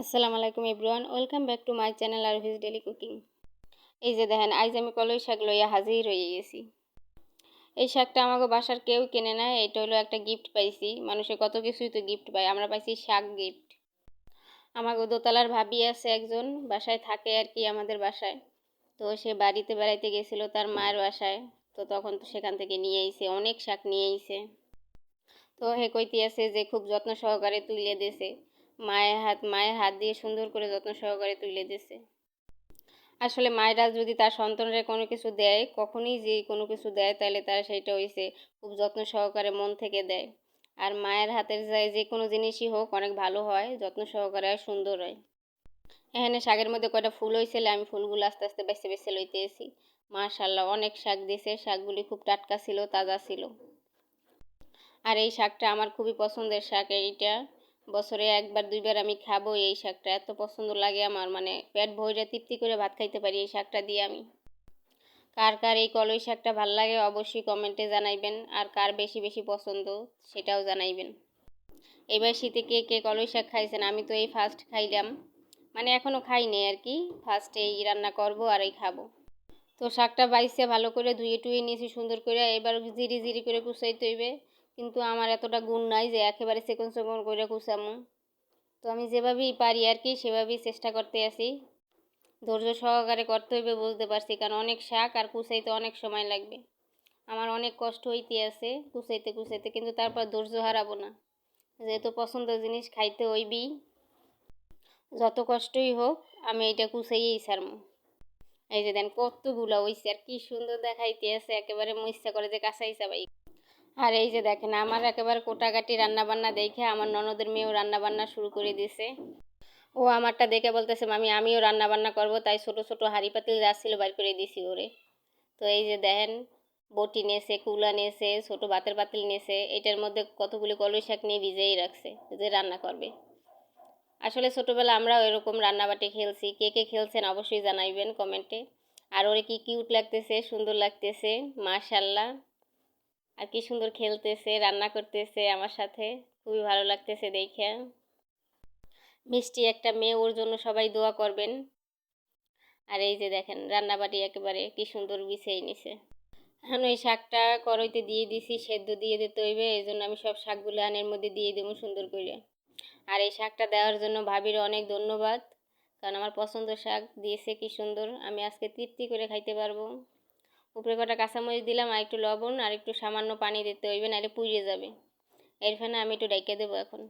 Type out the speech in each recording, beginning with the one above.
আসসালামু আলাইকুম everyone, welcome back to my channel আর ভিজ ডেলি কুকিং। এই যে দেখেন আইজ আমি কলই শাক লইয়া হাজির হয়ে গেছি। এই শাকটা আমাকে বাসার কেউ কেনে না, এটা হলো একটা গিফট পাইছি। মানুষে কত কিছুই তো গিফট পায়, আমরা পাইছি শাক গিফট আমাকে দোতলার ভাবি আছে একজন, বাসায় থাকে আর কি আমাদের বাসায়। তো সে বাড়িতে বেড়াইতে গেছিল তার মায়ের বাসায়, তো তখন তো সেখান থেকে নিয়ে আইছে, অনেক শাক নিয়ে আইছে। তো হে কইতে আছে যে খুব যত্ন সহকারে তুলে দিয়েছে মায়ের হাত মায়ের হাত দিয়ে সুন্দর করে যত্ন সহকারে তুলে দিছে আসলে মায়েরা যদি তার সন্তানরা কোনো কিছু দেয়, কখনই যে কোনো কিছু দেয়, তাহলে তারা সেইটা হয়েছে খুব যত্ন সহকারে মন থেকে দেয়। আর মায়ের হাতের যায় যে কোনো জিনিসই হোক, অনেক ভালো হয়, যত্ন সহকারে আর সুন্দর হয়। এখানে শাকের মধ্যে কয়টা ফুল হয়েছিল আমি ফুলগুলো আস্তে আস্তে বেছে বেছে লইতে এসি মাশাল্লাহ অনেক শাক দিছে, শাকগুলি খুব টাটকা ছিল, তাজা ছিল। আর এই শাকটা আমার খুবই পছন্দের শাক এইটা। বছরে একবার, দুইবার আমি খাব এই শাকটা। এত পছন্দ লাগে আমার মানে পেট ভরে তৃপ্তি করে ভাত খাইতে পারি এই শাকটা দিয়ে আমি। কার কার এই কলই শাকটা ভালো লাগে অবশ্যই কমেন্টে জানাইবেন। আর কার বেশি বেশি পছন্দ সেটাও জানাইবেন। এবার শীতে কে কে কলই শাক খাইছেন? আমি তো এই ফার্স্ট খাইলাম। মানে এখনও খাইনি আর কি। ফার্স্টে এই রান্না করব আর এই খাব। তো শাকটা বাইসে ভালো করে ধুয়ে টুয়ে নিয়েছি সুন্দর করে। এবার জিরি জিরি করে কুচাইতে হইবে। কিন্তু আমার এতটা গুণ নাই যে একেবারে সেকন সেকন করে কুচামো তো আমি যেভাবেই পারি আর কি, সেভাবেই চেষ্টা করতে আসি ধৈর্য সহকারে করতে হইবে বুঝতে পারছি, কারণ অনেক শাক আর কুচাইতে অনেক সময় লাগবে। আমার অনেক কষ্ট হইতে আছে কুচাইতে কুচাইতে কিন্তু তারপর ধৈর্য হারাবো না। যেহেতু পছন্দের জিনিস খাইতে হইবি, যত কষ্টই হোক, আমি এটা কুচাইয়েই ছাড়মো। এই যে দেন কতগুলো হইছে আর কি সুন্দর দেখাইতে আছে, একেবারে মইসা করে যে কাঁচাই চাবাই আর এই যে দেখেন, আমার একেবারে কোটাকাটি রান্নাবান্না দেখে আমার ননদের মেয়েও রান্নাবান্না শুরু করে দিছে। ও আমারটা দেখে বলতেছে, মামি, আমিও রান্নাবান্না করব। তাই ছোট ছোট হাঁড়ি পাতিল যা ছিল বাইর করে দিছি ওরে। তো এই যে দেখেন, বটি নিয়েছে কুলা নিয়েছে ছোট ভাতের পাতিল নিয়েছে এটার মধ্যে কতগুলি কলই শাক নিয়ে ভিজেই রাখছে যে রান্না করবে। আসলে ছোটোবেলা আমরাও এরকম রান্নাবাটি খেলছি। কে কে খেলছেন অবশ্যই জানাইবেন কমেন্টে। আর ওরে কি কিউট লাগতেছে, সুন্দর লাগতেছে, মাশাল্লাহ। আর কি সুন্দর খেলতেছে, রান্না করতেছে আমার সাথে। খুবই ভালো লাগতেছে দেখে। মিষ্টি একটা মেয়ে, ওর জন্য সবাই দোয়া করবেন। আর এই যে দেখেন রান্নাবাড়ি একেবারে কি সুন্দর বিছিয়ে নিছে। এখন ওই শাকটা করইতে দিয়ে দিছি, সেদ্ধ দিয়ে দিতে হইবে, এই জন্য আমি সব শাকগুলো আনের মধ্যে দিয়ে দেবো সুন্দর করে। আর এই শাকটা দেওয়ার জন্য ভাবির অনেক ধন্যবাদ, কারণ আমার পছন্দ শাক দিয়েছে কি সুন্দর। আমি আজকে তৃপ্তি করে খাইতে পারব। উপরে কটা কাঁচামরিচ দিলাম আর একটু লবণ আর একটু সামান্য পানি দিতে হইবে নাহলে পুড়িয়ে যাবে। এরখানে আমি একটু ডাইকে দেবো এখন।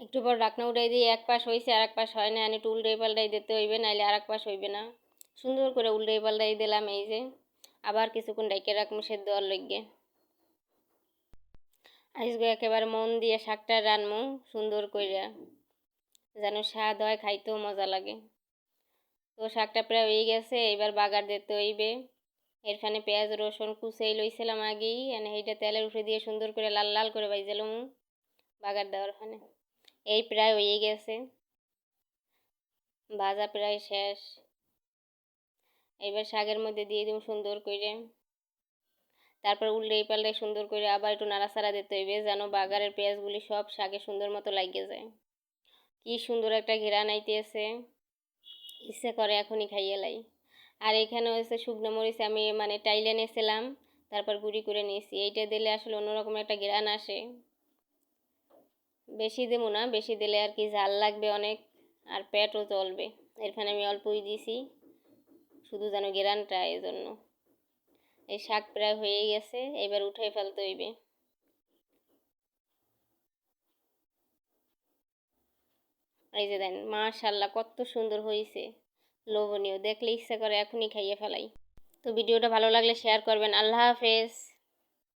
একটু পর ডাকনা উঠাই দিয়ে এক পাশ হয়েছে আর এক পাশ হয় না একটু উল্টাই পাল্টাই দিতে হইবে নাহলে আর এক পাশ হইবে না। সুন্দর করে উল্টাই পাল্টাই দিলাম এই যে। আবার কিছুক্ষণ ডাইকে রাখব সেদ্ধ আর লগে আজকে একেবারে মন দিয়ে শাকটা রানমু, সুন্দর কইরা। যেন স্বাদ হয়, খাইতেও মজা লাগে। তো শাকটা প্রায় হয়ে গেছে এবার বাগার দিতে হইবে। এরখানে পেঁয়াজ, রসুন কুচাই লইছিলাম আগেই, এনে এইটা তেলের উঠে দিয়ে সুন্দর করে লাল লাল করে বাইজালাম বাগার দেওয়ার ওখানে এই প্রায় হয়ে গেছে। ভাজা প্রায় শেষ। এবার শাকের মধ্যে দিয়ে দিব সুন্দর করে। তারপর উল্টে পাল্টে সুন্দর করে আবার একটু নাড়াচাড়া দিতে হইবে, যেন বাগারের পেঁয়াজগুলি সব শাকে সুন্দর মতো লাগিয়ে যায়। কি সুন্দর একটা ঘেরা নাইতেছে ইচ্ছে করে এখনই খাইয়ে লাই। আর এখানে হচ্ছে শুকনো মরিচ আমি মানে টাইলে নিয়েছিলাম, তারপর গুঁড়ি করে নিয়েছি। এইটা দিলে আসলে অন্যরকম একটা গ্রান আসে। বেশি দেবো না, বেশি দিলে আর কি ঝাল লাগবে অনেক, আর পেটও চলবে। এখানে আমি অল্পই দিছি, শুধু যেন গ্রানটা এই জন্য এই শাক প্রায় হয়ে গেছে, এবার উঠাই ফেলতে হইবে। এই যে দেন, মাশাল্লাহ, কত সুন্দর হয়েছে লোভনীয়। দেখলে ইচ্ছা করে এখনই খাইয়ে ফেলাই। তো ভিডিওটা ভালো লাগলে শেয়ার করবেন। আল্লাহ হাফেজ।